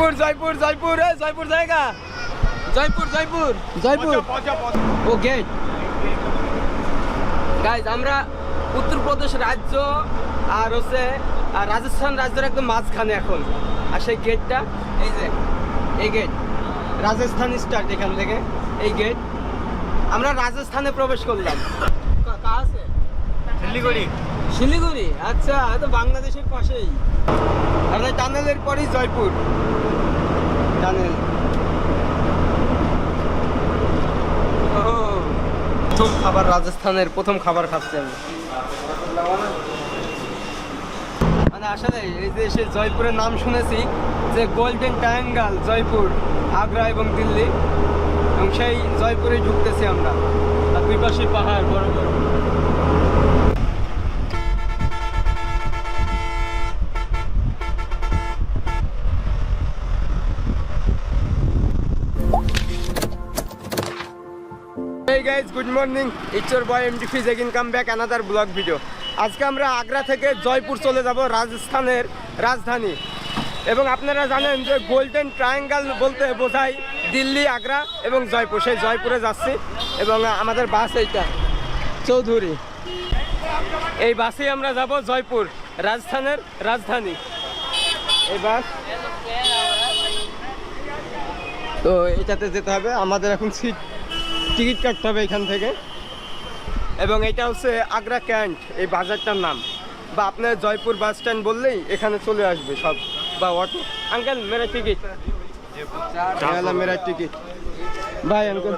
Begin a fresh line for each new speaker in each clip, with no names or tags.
জয়পুর জয়পুর জয়পুর এ জয়পুর জায়গা জয়পুর জয়পুর জয়পুর ও গেট গাইজ আমরা উত্তরপ্রদেশ রাজ্য আর হচ্ছে আর রাজস্থান রাজ্যের একদম মাঝখানে এখন আর সেই গেটটা এই যে এই গেট রাজস্থান স্টার্ট এখান থেকে এই গেট আমরা রাজস্থানে প্রবেশ করলাম কা আছে
শিলিগুড়ি
শিলিগুড়ি? আচ্ছা তো বাংলাদেশের পাশেই। আর টানেলের পরেই জয়পুর। টানেল। প্রথম খাবার রাজস্থানের, প্রথম খাবার খাচ্ছি আমি। মানে আসলে এই যে জয়পুরের নাম শুনেছি, যে গোল্ডেন ট্রায়াঙ্গাল জয়পুর, আগ্রা এবং দিল্লি। এবং সেই জয়পুরে ঢুকতেছি আমরা। আর দুই পাশে পাহাড় বড় বড় Guys, good morning. It's your boy MD Fiz again. Come back another vlog আজকে আমরা আগ্রা থেকে জয়পুর চলে যাব রাজস্থানের রাজধানী। এবং আপনারা জানেন যে গোল্ডেন ট্রায়াঙ্গেল বলতে বোঝায় দিল্লি আগ্রা এবং জয়পুর। সেই জয়পুরে যাচ্ছি এবং আমাদের বাস এইটা চৌধুরী। এই বাসেই আমরা যাব জয়পুর রাজস্থানের রাজধানী। এই বাস। তো এটাতে যেতে হবে। আমাদের এখন সিট টিকিট কাটতে হবে এখান থেকে এবং এটা হচ্ছে আগ্রা ক্যান্ট এই বাজারটার নাম বা আপনার জয়পুর বাস স্ট্যান্ড বললেই এখানে চলে আসবে সব বা অটো আঙ্কেল মেরা টিকিট वाला मेरा टिकट भाई अंकल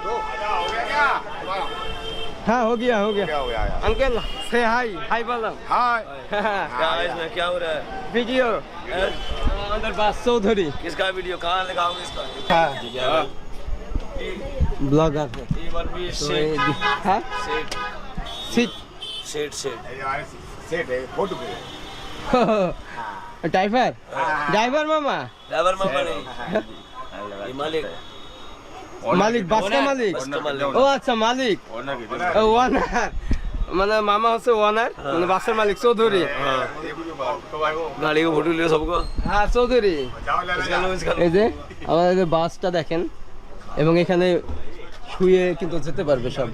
हाँ हो गया हो गया अंकल से हाय हाय बोलो
हाय
क्या इसमें क्या हो रहा है
वीडियो अंदर बास चौधरी
किसका वीडियो कहाँ लगाओगे इसका
हाँ
हाँ।
ब्लॉगर है
ये वन भी
तो
सेट
ये हाँ
set
seat
set set
set है फोटो पे
ड्राइवर ड्राइवर मामा
ड्राइवर मामा नहीं ये मालिक
মালিক বাসকা মালিক
बस का मालिक
ও আচ্ছা মালিক
ओनर की
ওয়ানার মানে মামা হচ্ছে ওয়ানার মানে বাসের মালিক চৌধুরী
हाँ गाड़ी को फोटो लियो सबको
হ্যাঁ চৌধুরী
इसका लो इसका
এই যে আমাদের যে বাসটা দেখেন এবং এখানে শুয়ে কিন্তু যেতে পারবে সব।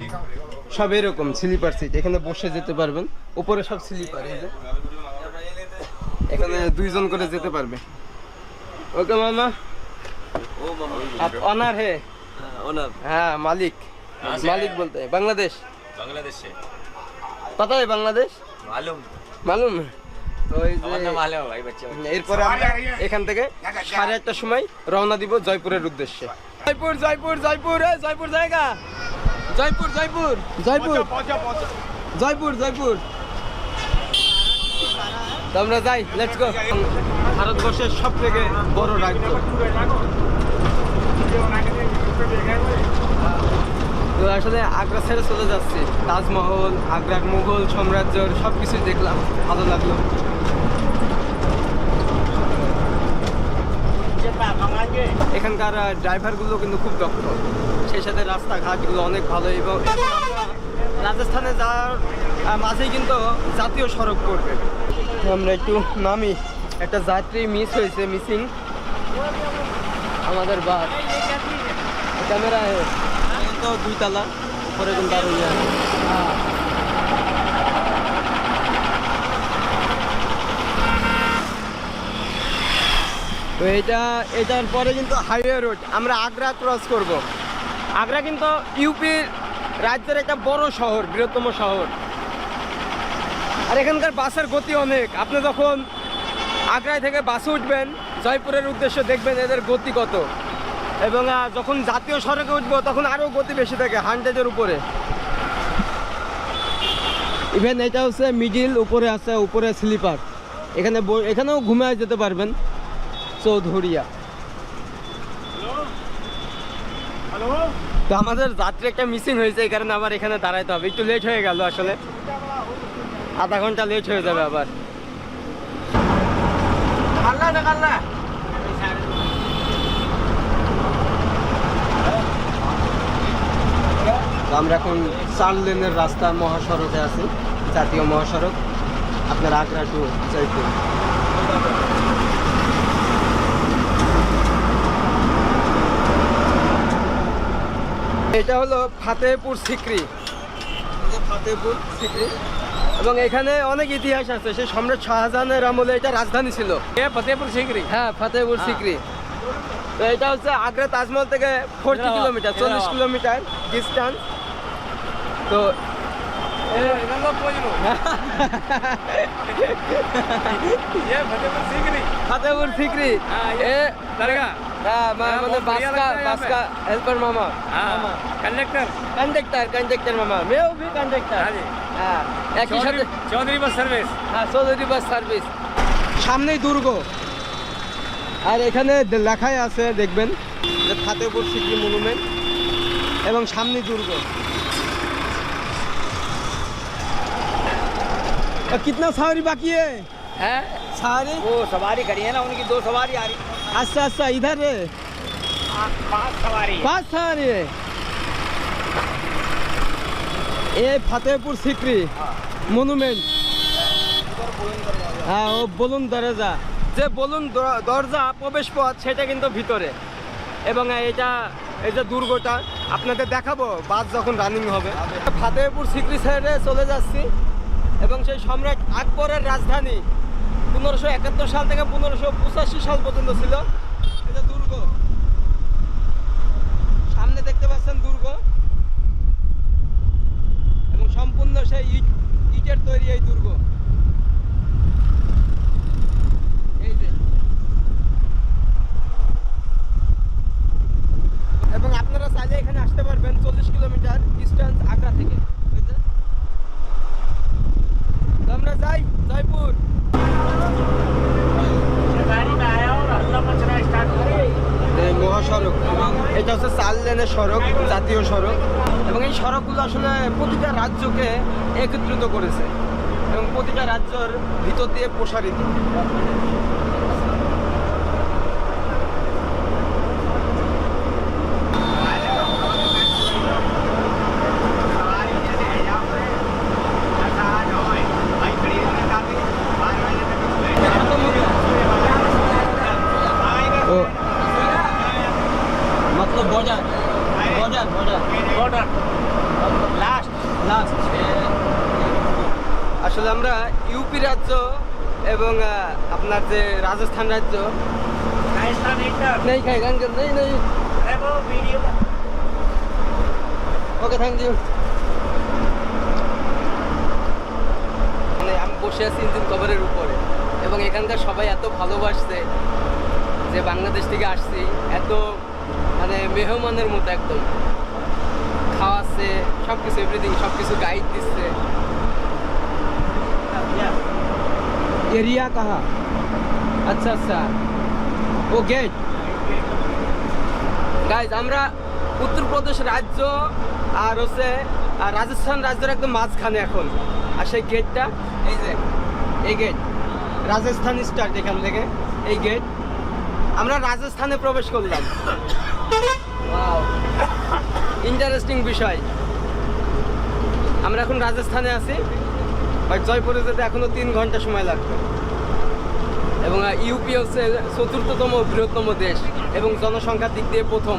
সব এরকম স্লিপার সিট এখানে বসে যেতে পারবেন। উপরে সব স্লিপার এই যে। এখানে দুইজন করে যেতে পারবে। ওকে মামা। অনার হে। হ্যাঁ মালিক।
মালিক বলতে
বাংলাদেশ। বাংলাদেশে। কোথায়
বাংলাদেশ?
মালুম।
মালুম।
এরপরে আমরা এখান থেকে সাড়ে আটটার সময় রওনা দিব জয়পুরের উদ্দেশ্যে। জয়পুর জয়পুর জয়পুর জয়পুর জায়গা জয়পুর জয়পুর জয়পুর জয়পুর জয়পুর আমরা যাই লেটস গো ভারতবর্ষের সব থেকে বড় রাজ্য। আসলে আগ্রা ছেড়ে চলে যাচ্ছে। তাজমহল আগ্রার মুঘল সাম্রাজ্যের সব কিছুই দেখলাম। ভালো লাগল। এখানকার ড্রাইভারগুলো কিন্তু খুব দক্ষ। সেই সাথে রাস্তাঘাটগুলো অনেক ভালো এবং রাজস্থানে যাওয়ার মাঝেই কিন্তু জাতীয় সড়ক পড়বে। আমরা একটু নামি। একটা যাত্রী মিস হয়েছে মিসিং আমাদের বাস। ক্যামেরা তো দুই তালা উপরে কিন্তু আরও তো এটা, এটার পরে কিন্তু হাইওয়ে রোড আমরা আগ্রা ক্রস করব। আগ্রা কিন্তু ইউপির রাজ্যের একটা বড় শহর, বৃহত্তম শহর। আর এখানকার বাসের গতি অনেক। আপনি যখন আগ্রায় থেকে বাসে উঠবেন, জয়পুরের উদ্দেশ্যে দেখবেন এদের গতি কত। এবং যখন জাতীয় সড়কে উঠবো, তখন আরও গতি বেশি থাকে হান্ড্রেডের উপরে। ইভেন এটা হচ্ছে মিডিল উপরে আছে, উপরে স্লিপার এখানে এখানেও ঘুমে যেতে পারবেন। চৌধুরিয়া তো আমাদের যাত্রী একটা মিসিং হয়েছে এই কারণে আবার এখানে দাঁড়াইতে হবে। একটু লেট হয়ে গেল আসলে। আধা ঘণ্টা লেট হয়ে যাবে আবার। আমরা এখন চার লেনের রাস্তা মহাসড়কে আছি জাতীয় মহাসড়ক। আপনার আগ্রা টু জয়পুর এটা হলো ফাতেহপুর সিকরি। ফাতেহপুর সিকরি। এবং এখানে অনেক ইতিহাস আছে সেই সম্রাট শাহজাহানের আমলে এটা রাজধানী ছিল।
ফতেহপুর সিকরি?
হ্যাঁ ফতেহপুর
হ্যাঁ।
সিকরি। তো এটা হচ্ছে আগ্রা তাজমহল থেকে ফোরটি
হ্যাঁ,
হ্যাঁ।
কিলোমিটার
চল্লিশ কিলোমিটার ডিস্টান্স তো
फतेहपुर सीकरी
ফাতেহপুর সিকরি
हाँ,
এ
ये दरगाह
হ্যাঁ, মা-
হ্যাঁ,
মানে
বহুত बढ़िया
বাসকা
लगता है यहाँ पे।
বাসকা হেল্পার মামা
हाँ कंडक्टर
कंडक्टर कंडक्टर मामा मैं भी कंडक्टर
हाँ जी।
হ্যাঁ একই সাথে
चौधरी चौधरी बस सर्विस
হ্যাঁ চৌধুরী বাস সার্ভিস সামনেই দুর্গ আর এখানে দে- লেখাই আছে দেখবেন যে ফাতেপুর সিকরি মনুমেন্ট এবং সামনে দুর্গ और कितना सवारी बाकी है
है
सवारी
वो सवारी खड़ी है ना उनकी दो सवारी आ रही
अच्छा अच्छा इधर है
पांच सवारी
पांच सवारी है ये फतेहपुर सिकरी মনুমেন্ট হ্যাঁ ও বলুন দরজা যে বলুন দ- দরজা প্রবেশ পথ সেটা কিন্তু ভিতরে এবং এটা এই যে দুর্গটা আপনাদের দেখাবো বাস যখন রানিং হবে ফাতেহপুর সিকরি সাইডে চলে যাচ্ছি এবং সেই সম্রাট আকবরের রাজধানী পনেরোশো একাত্তর সাল থেকে পনেরোশো পঁচাশি সাল পর্যন্ত ছিল। এটা দুর্গ। সামনে দেখতে পাচ্ছেন দুর্গ। এবং সম্পূর্ণ সেই ইট, ইটের তৈরি এই দুর্গ। এই যে। এবং আপনারা চাইলে এখানে আসতে পারবেন চল্লিশ কিলোমিটার ডিস্টেন্স আগ্রা থেকে। আমরা যাই, জয়পুর। মহাসড়ক এবং এটা হচ্ছে চার লেনের সড়ক, জাতীয় সড়ক। এবং এই সড়কগুলো আসলে প্রতিটা রাজ্যকে একত্রিত করেছে এবং প্রতিটা রাজ্যর ভিতর দিয়ে প্রসারিত। রাজস্থান রাজ্য
राजस्थान इंटर
নেই খাই গান গান নেই নেই
है वो वीडियो
ওকে থ্যাংক ইউ মানে আমি বসে আছি ইঞ্জিন কভারের উপরে এবং এখানকার সবাই এত ভালোবাসছে যে বাংলাদেশ থেকে আসছি এত মানে মেহমানের মতো একদম খাওয়াচ্ছে সব কিছু এভরিথিং সব কিছু গাইড দিচ্ছে এরিয়া কাহা আচ্ছা আচ্ছা। ও গেট গাইজ আমরা উত্তরপ্রদেশ রাজ্য আর হচ্ছে রাজস্থান রাজ্যের একদম মাঝখানে এখন। আর সেই গেটটা এই যে, এই গেট রাজস্থান স্টার্ট এখান থেকে, এই গেট আমরা রাজস্থানে প্রবেশ করলাম। ইন্টারেস্টিং বিষয়। আমরা এখন রাজস্থানে আছি। জয়পুরে যেতে এখনও তিন ঘণ্টা সময় লাগবে। এবং ইউপি হচ্ছে চতুর্থতম বৃহত্তম দেশ এবং জনসংখ্যার দিক দিয়ে প্রথম।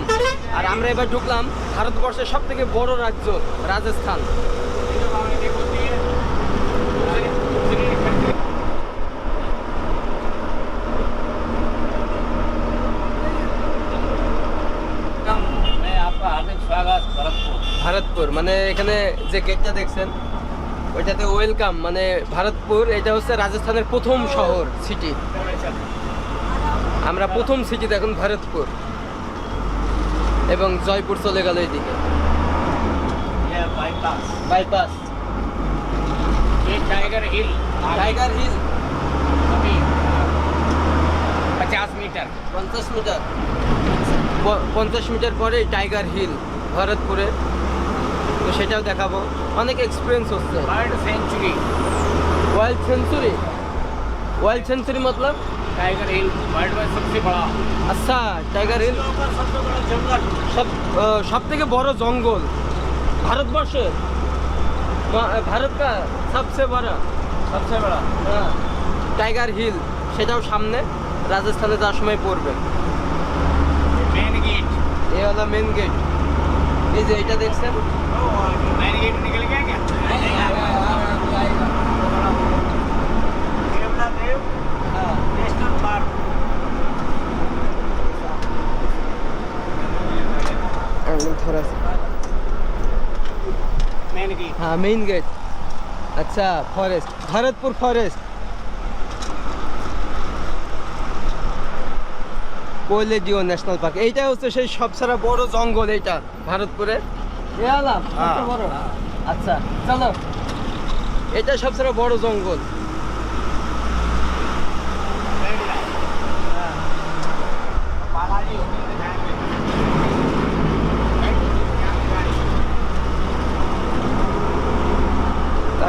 আর আমরা এবার ঢুকলাম ভারতবর্ষের সব থেকে বড় রাজ্য, রাজস্থান। ভারতপুর মানে এখানে যে গেটটা দেখছেন, ওইটাতে ওয়েলকাম মানে ভারতপুর, এটা হচ্ছে রাজস্থানের প্রথম শহর সিটি আমরা প্রথম সিটিতে এখন ভারতপুর এবং জয়পুর চলে গেল এইদিকে
ये बाईपास
বাইপাস
ये टाइगर हिल
টাইগার হিল
अभी पचास मीटर
পঞ্চাশ মিটার প- পঞ্চাশ মিটার পরে টাইগার হিল ভারতপুরে তো সেটাও দেখাবো অনেক এক্সপিরিয়েন্স হচ্ছে
bird sanctuary
wild sanctuary wild sanctuary মতলব
टाइगर हिल वर्ल्ड में सबसे बड़ा
আচ্ছা টাইগার হিল
सबसे बड़ा जंगल
সব সব থেকে বড় জঙ্গল ভারতবর্ষের মা- ভারত কা সবচেয়ে বড়
सबसे बड़ा
হ্যাঁ টাইগার হিল সেটাও সামনে রাজস্থানে যাওয়ার সময় পড়বে
मेन गेट
ये वाला मेन गेट এই যে এটা দেখছেন মেইন গেট আচ্ছা forest Bharatpur forest Keoladeo national park এইটা হচ্ছে সেই সবসারা বড় জঙ্গল এইটা ভারতপুরে আচ্ছা চলো এটা সবসারা বড় জঙ্গল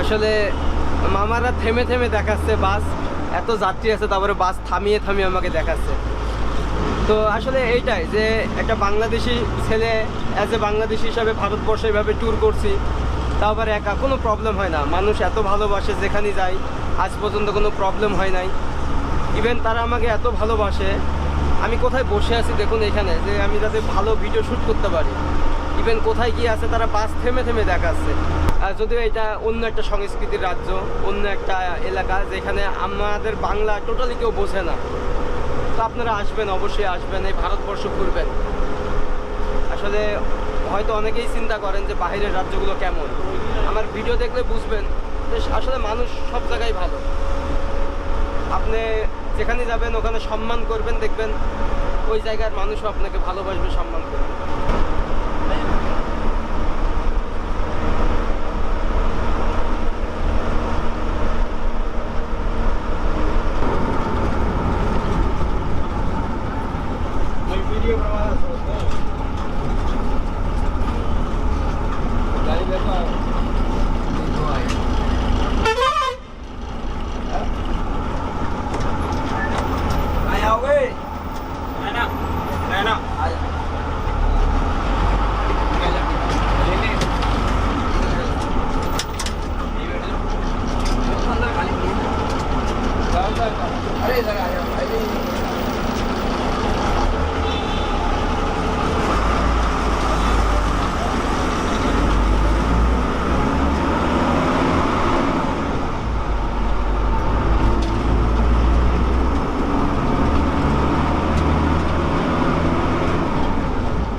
আসলে মামারা থেমে থেমে দেখাচ্ছে, বাস এত যাত্রী আছে, তারপরে বাস থামিয়ে থামিয়ে আমাকে দেখাচ্ছে। তো আসলে এইটাই যে একটা বাংলাদেশি ছেলে অ্যাজ এ বাংলাদেশি হিসাবে ভারতবর্ষে এভাবে ট্যুর করছি তারপরে একা, কোনো প্রবলেম হয় না। মানুষ এত ভালোবাসে যেখানে যাই, আজ পর্যন্ত কোনো প্রবলেম হয় নাই। ইভেন তারা আমাকে এত ভালোবাসে, আমি কোথায় বসে আছি দেখুন এখানে, যে আমি যাতে ভালো ভিডিও শ্যুট করতে পারি। ইভেন কোথায় কি আছে, তারা বাস থেমে থেমে দেখাচ্ছে। আর যদিও এটা অন্য একটা সংস্কৃতির রাজ্য, অন্য একটা এলাকা, যেখানে আমাদের বাংলা টোটালি কেউ বোঝে না। তো আপনারা আসবেন, অবশ্যই আসবেন, এই ভারতবর্ষ ঘুরবেন। আসলে হয়তো অনেকেই চিন্তা করেন যে বাইরের রাজ্যগুলো কেমন। আমার ভিডিও দেখলে বুঝবেন যে আসলে মানুষ সব জায়গায় ভালো। আপনি যেখানে যাবেন, ওখানে সম্মান করবেন, দেখবেন ওই জায়গার মানুষও আপনাকে ভালোবাসবে, সম্মান করবে।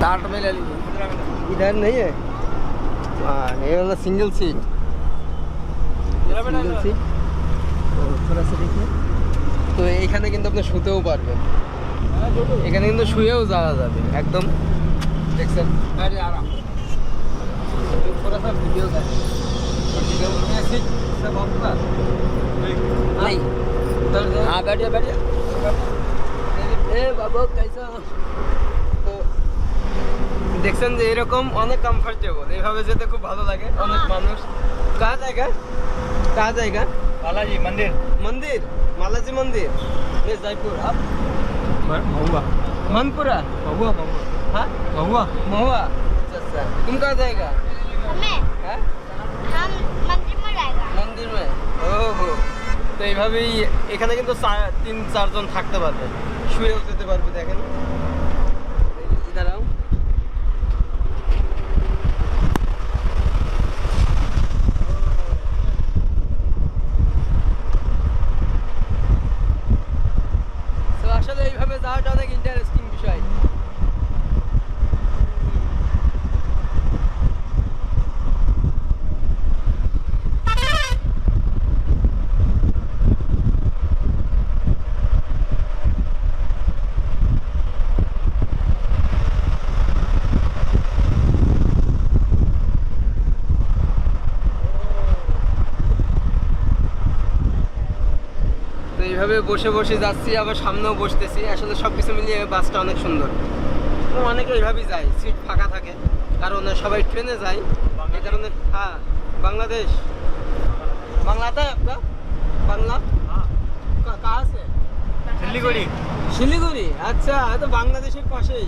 इधर में ले लीजिए।
इधर नहीं है। हाँ ये वाला सिंगल सीट শুয়েও যাওয়া যাবে একদম দেখছেন
अरे आराम
थोड़ा सा वीडियो का सीट सब आपका नहीं उधर जाओ।
हाँ बैठिए बैठिए
এ বাবু কাইসা তো দেখছেন যে এরকম অনেক কমফোর্টেবল এইভাবে যেতে খুব ভালো লাগে অনেক মানুষ কার জায়গা কার জায়গা
बालाजी मंदिर
मंदिर मालाजी मंदिर ये जयपुर आप
महुआ
मनपुरा
महुआ महुआ
हाँ
महुआ
महुआ अच्छा अच्छा तुम कहाँ जाएगा
हमें
हाँ
हम मंदिर में जाएगा
মন্দির মে ওহো তো এইভাবেই এখানে কিন্তু চার- তিন চারজন থাকতে পারবে শুয়েও যেতে পারবে দেখেন আসলে এইভাবে যাওয়াটা অনেক ইন্টারেস্টিং বিষয় তো এইভাবে বসে বসে যাচ্ছি আবার সামনেও বসতেছি। আসলে সব কিছু মিলিয়ে বাসটা অনেক সুন্দর। অনেকে এইভাবেই যায় সিট ফাঁকা থাকে কারণ সবাই ট্রেনে যায়। এই কারণে হ্যাঁ বাংলাদেশ। বাংলাতে বাংলা? হ্যাঁ। কাহা আছে?
শিলিগুড়ি।
শিলিগুড়ি? আচ্ছা তো বাংলাদেশের পাশেই।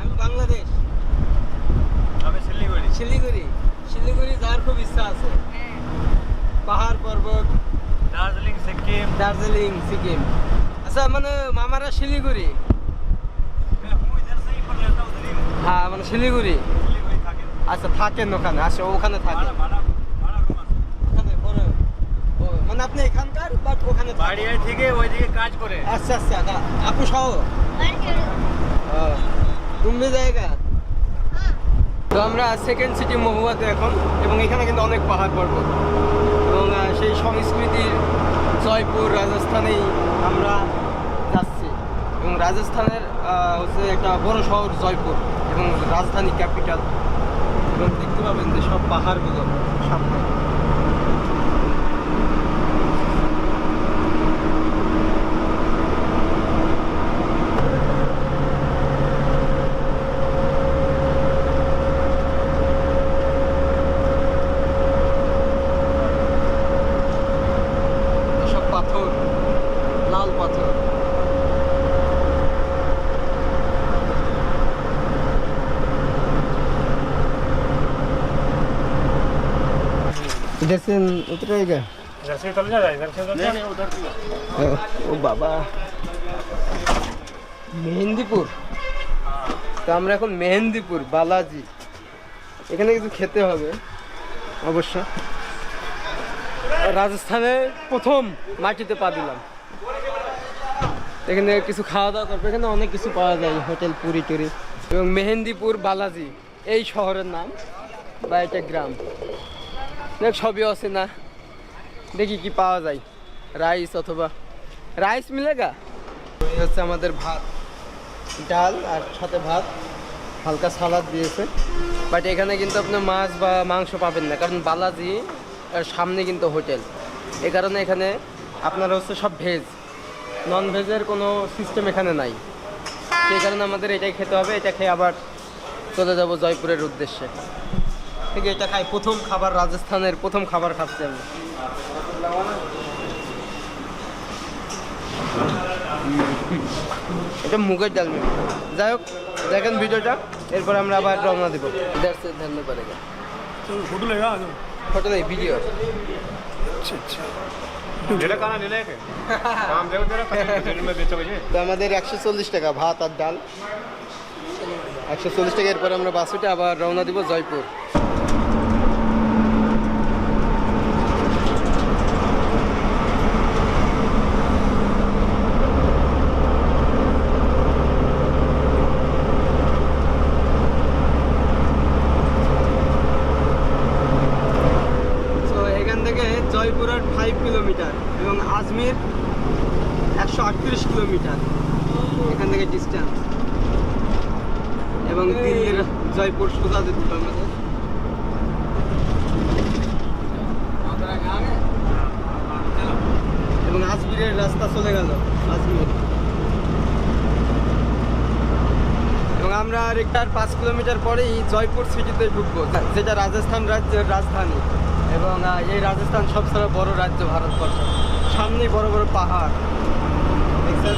আমি বাংলাদেশ।
শিলিগুড়ি।
শিলিগুড়ি। শিলিগুড়ি যাওয়ার খুব ইচ্ছা আছে। হ্যাঁ। পাহাড় পর্বত
দার্জিলিং সিকিম।
দার্জিলিং সিকিম। আচ্ছা মানে মামারা শিলিগুড়ি?
হ্যাঁ,
হ্যাঁ মানে শিলিগুড়ি? আচ্ছা থাকেন ওখানে। আচ্ছা ওখানে থাকেন। মানে আপনি এখানকার ওখানে
ওইদিকে কাজ করে।
আচ্ছা আচ্ছা, আচ্ছা। জায়গা?
হ্যাঁ।
তো আমরা সেকেন্ড সিটি মহুয়াতে এখন এবং এখানে কিন্তু অনেক পাহাড় পর্বত। সেই সংস্কৃতির জয়পুর, রাজস্থানেই আমরা যাচ্ছি। এবং রাজস্থানের হচ্ছে একটা বড় শহর জয়পুর এবং রাজধানী ক্যাপিটাল। এবং দেখতে পাবেন যে সব পাহাড়গুলো সামনে। इधर से उतरेगा
इधर से चल जा इधर से नहीं नहीं उधर
ও বাবা মেহেন্দিপুর তো আমরা এখন মেহেন্দিপুর বালাজি এখানে কিছু খেতে হবে অবশ্য রাজস্থানে প্রথম মাটিতে পা দিলাম এখানে কিছু খাওয়া দাওয়া করবো এখানে অনেক কিছু পাওয়া যায় হোটেল পুরি টুরি এবং মেহেন্দিপুর বালাজি এই শহরের নাম বা এটা গ্রাম দেখ সবই আছে না দেখি কি পাওয়া যায়। রাইস অথবা রাইস মিলেগা এই হচ্ছে আমাদের ভাত। ডাল আর সাথে ভাত। হালকা সালাদ দিয়েছে। বাট এখানে কিন্তু আপনি মাছ বা মাংস পাবেন না। কারণ বালাজি সামনে কিন্তু হোটেল। এ কারণে এখানে আপনার হচ্ছে সব ভেজ নন ভেজের কোনো সিস্টেম এখানে নাই। সেই কারণে আমাদের এটাই খেতে হবে। এটা খেয়ে আবার চলে যাব জয়পুরের উদ্দেশ্যে। থেকে এটা খাই প্রথম খাবার রাজস্থানের প্রথম খাবার খাচ্ছি আমি। এটা মুগের ডাল যাই হোক দেখেন ভিডিওটা এরপর আমরা আবার রওনা দেবো। ফটো দেয় ভিডিও। আমাদের একশো চল্লিশ টাকা ভাত আর ডাল। একশো চল্লিশ টাকা এরপর আমরা বাসুটা আবার রওনা দিব জয়পুর। থেকে জয়পুর আর ফাইভ কিলোমিটার এবং আজমির একশো আটত্রিশ কিলোমিটার এখান থেকে ডিস্টেন্স এবং দিল্লির জয়পুর সোজা যেতে হবে আমাদের। এবং আজমিরের রাস্তা চলে গেল আজমির। এবং আমরা আর পাঁচ কিলোমিটার পরেই জয়পুর সিটিতে ঢুকবো যেটা রাজস্থান রাজ্যের রাজধানী। এবং এই রাজস্থান সবচেয়ে বড় রাজ্য ভারতবর্ষ সামনেই বড় বড় পাহাড়। দেখছেন?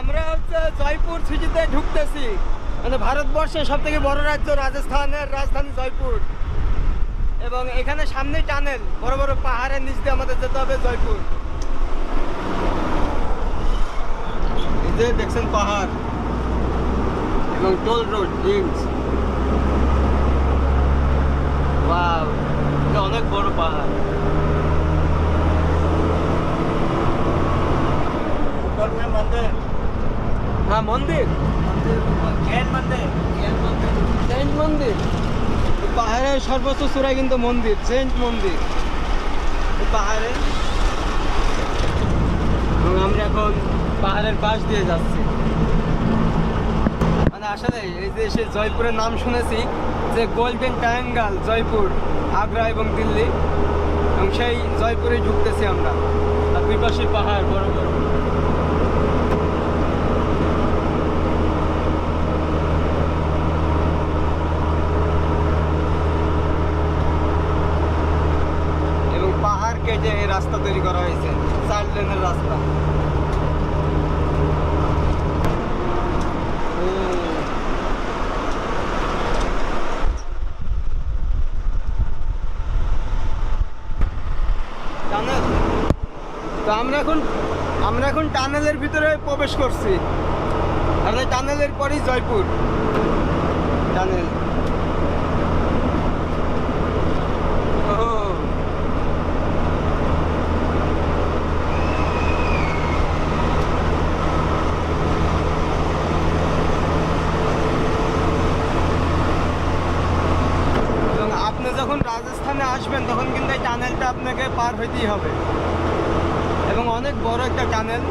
আমরা হচ্ছে জয়পুর সিটিতে ঢুকতেছি। মানে ভারতবর্ষের সব থেকে বড় রাজ্য রাজস্থানের রাজধানী জয়পুর। এবং এখানে সামনেই টানেল, বড় বড় পাহাড়ের নিচ দিয়ে আমাদের যেতে হবে জয়পুর। দেখছেন পাহাড়। এবং টোল রোড লিঙ্কস ওয়াও এটা অনেক বড় পাহাড়
ऊपर में मंदिर
হ্যাঁ মন্দির
जैन मंदिर
সেন্ট মন্দির এই পাহাড়ের সর্বোচ্চ চূড়ায় কিন্তু মন্দির সেন্ট মন্দির এই পাহাড়ে এবং আমরা এখন পাহাড়ের পাশ দিয়ে যাচ্ছি মানে আসলে এই যে সে জয়পুরের নাম শুনেছি যে গোল্ডেন ট্রায়াঙ্গাল জয়পুর, আগ্রা এবং দিল্লি। এবং সেই জয়পুরে ঢুকতেছি আমরা। আর দুই পাশে পাহাড়, বড় বড়। এবং পাহাড় কেটে এই রাস্তা তৈরি করা হয়েছে। চার লেনের রাস্তা ও। টানেল তো আমরা এখন আমরা এখন টানেলের ভিতরে প্রবেশ করছি। আর এই টানেলের পরই জয়পুর। টানেল। আপনি যখন রাজস্থানে আসবেন, তখন কিন্তু এই টানেলটা আপনাকে পার হইতেই হবে এবং অনেক বড় একটা টানেল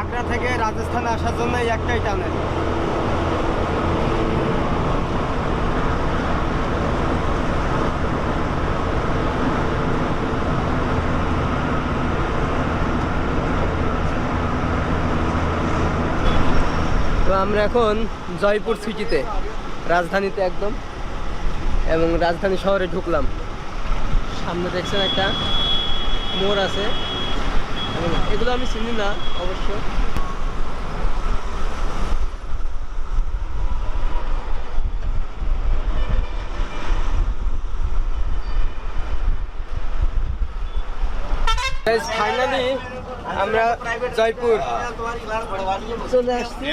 আগ্রা থেকে আসার জন্য একটাই তো আমরা এখন জয়পুর সিটিতে, রাজধানীতে একদম, এবং রাজধানী শহরে ঢুকলাম। সামনে দেখছেন একটা মোড় আছে, এবং এগুলো আমি চিনি না, অবশ্য। ফাইনালি আমরা জয়পুর চলে আসছি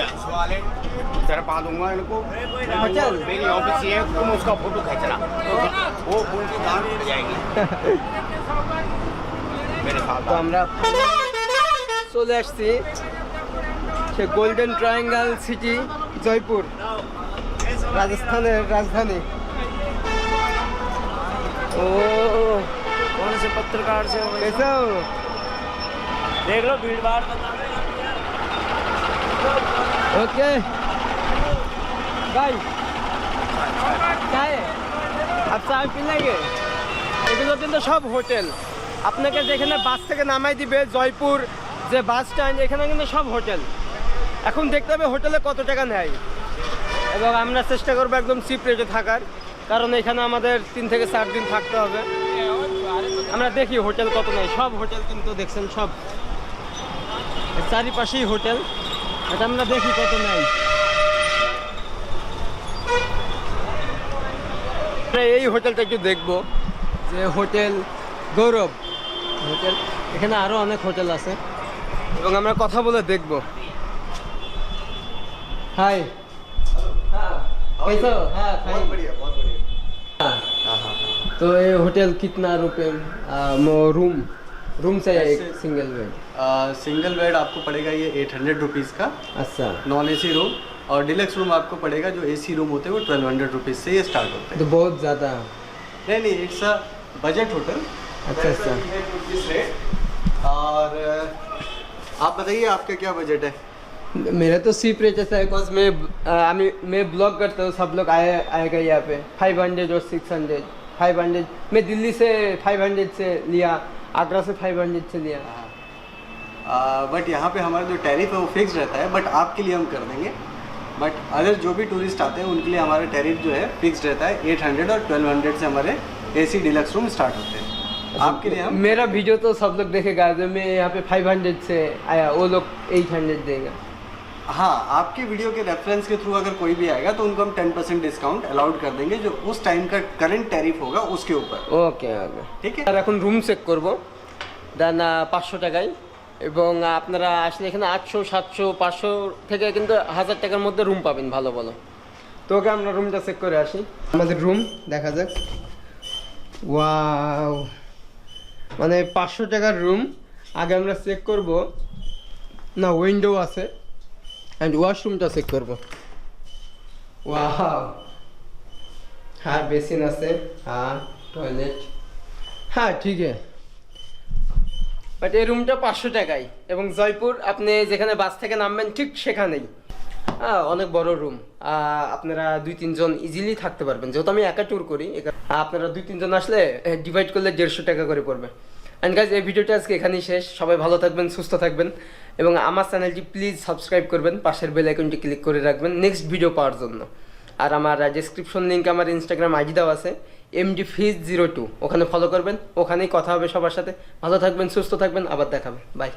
तेरा पा दूंगा इनको
होटल?
मेरी ऑफिस है तुम उसका फोटो खींचना वो फूल की दान उठ जाएगी मेरे साथ
তো আমরা চলে আসছি সে গোল্ডেন ট্রায়াঙ্গেল সিটি জয়পুর রাজস্থানের রাজধানী ও
कौन से पत्रकार से हो
कैसा हो
देख लो भीड़ भाड़
ओके बाय क्या है आप চায় পি লাগে এগুলো কিন্তু সব হোটেল আপনাকে যেখানে বাস থেকে নামাই দিবে জয়পুর যে বাস স্ট্যান্ড এখানে কিন্তু সব হোটেল এখন দেখতে হবে হোটেলে কত টাকা নেয় এবং আমরা চেষ্টা করবো একদম চিপ রেটে থাকার কারণ এখানে আমাদের তিন থেকে চার দিন থাকতে হবে আমরা দেখি হোটেল কত নেই। সব হোটেল কিন্তু দেখছেন সব। চারিপাশেই হোটেল। এটা আমরা দেখি কত নেই। এই হোটেলটা একটু দেখব। যে হোটেল গৌরব। হোটেল এখানে আরও অনেক হোটেল আছে। এবং আমরা কথা বলে দেখব। হাই
হ্যাঁ
হ্যাঁ तो ये होटल कितना रुपए रूम रूम से एक सिंगल बेड
सिंगल बेड आपको पड़ेगा ये एट हंड्रेड रुपीज़ का।
अच्छा।
नॉन एसी रूम और डिलक्स रूम आपको पड़ेगा जो एसी रूम होते हैं वो ट्वेल्व हंड्रेड रुपीज़ से ये स्टार्ट होते हैं।
तो बहुत ज़्यादा।
नहीं नहीं इट्स अ बजट होटल
अच्छा अच्छा।
और आप बताइए आपका क्या बजट है?
मेरा तो सी रेट है बिकॉज़ मैं आ, मैं मैं ब्लॉग करता हूँ सब लोग आए आएगा यहाँ पे। फाइव हंड्रेड और सिक्स हंड्रेड फाइव हंड्रेड मैं दिल्ली से फाइव हंड्रेड से लिया आगरा से फाइव हंड्रेड से लिया।
बट यहाँ पे हमारा जो टैरिफ है वो फिक्स रहता है बट आपके लिए हम कर देंगे। बट अगर जो भी टूरिस्ट आते हैं उनके लिए हमारा टैरिफ जो है फिक्स रहता है। एट हंड्रेड और ट्वेल्व हंड्रेड से हमारे A C deluxe room start होते हैं। आपके लिए हम
मेरा वीडियो तो सब लोग देखेगा जो मैं यहाँ पे फाइव हंड्रेड से आया वो लोग एट हंड्रेड देगा।
हाँ आपके वीडियो के रेफरेंस के थ्रू अगर कोई भी आएगा तो उनको हम टेन परसेंट डिस्काउंट अलाउड कर देंगे जो उस टाइम का करंट टैरिफ होगा उसके ऊपर
ওকে ওকে
ঠিক আছে।
আর এখন রুম চেক করব দেন পাঁচশো টাকায় এবং আপনারা আসলে এখানে আটশো সাতশো পাঁচশো থেকে কিন্তু হাজার টাকার মধ্যে রুম পাবেন ভালো ভালো তো ওকে আমরা রুমটা চেক করে আসি আমাদের রুম দেখা যাক ওয়াও মানে পাঁচশো টাকার রুম আগে আমরা চেক করব না উইন্ডো আছে অ্যান্ড ওয়াশরুমটা চেক করব। ওয়াও হ্যাঁ বেসিন আছে হ্যাঁ টয়লেট হ্যাঁ ঠিক আছে বাট এই রুমটা পাঁচশো টাকায়। এবং জয়পুর, আপনি যেখানে বাস থেকে নামবেন, ঠিক সেখানেই। হ্যাঁ অনেক বড় রুম আপনারা দুই তিনজন ইজিলি থাকতে পারবেন। যেহেতু আমি একা ট্যুর করি আপনারা দুই তিনজন আসলে ডিভাইড করলে দেড়শো টাকা করে পড়বে। অ্যান্ড গাইজ এই ভিডিওটা আজকে এখানেই শেষ। সবাই ভালো থাকবেন, সুস্থ থাকবেন। এবং আমার চ্যানেলটি প্লিজ সাবস্ক্রাইব করবেন, পাশের বেল আইকনটি ক্লিক করে রাখবেন নেক্সট ভিডিও পাওয়ার জন্য। আর আমার ডিসক্রিপশন লিঙ্ক আমার ইনস্টাগ্রাম আইডি দেওয়া আছে এমডি ফিজ জিরো টু ওখানে ফলো করবেন, ওখানেই কথা হবে সবার সাথে। ভালো থাকবেন, সুস্থ থাকবেন, আবার দেখাবেন বাই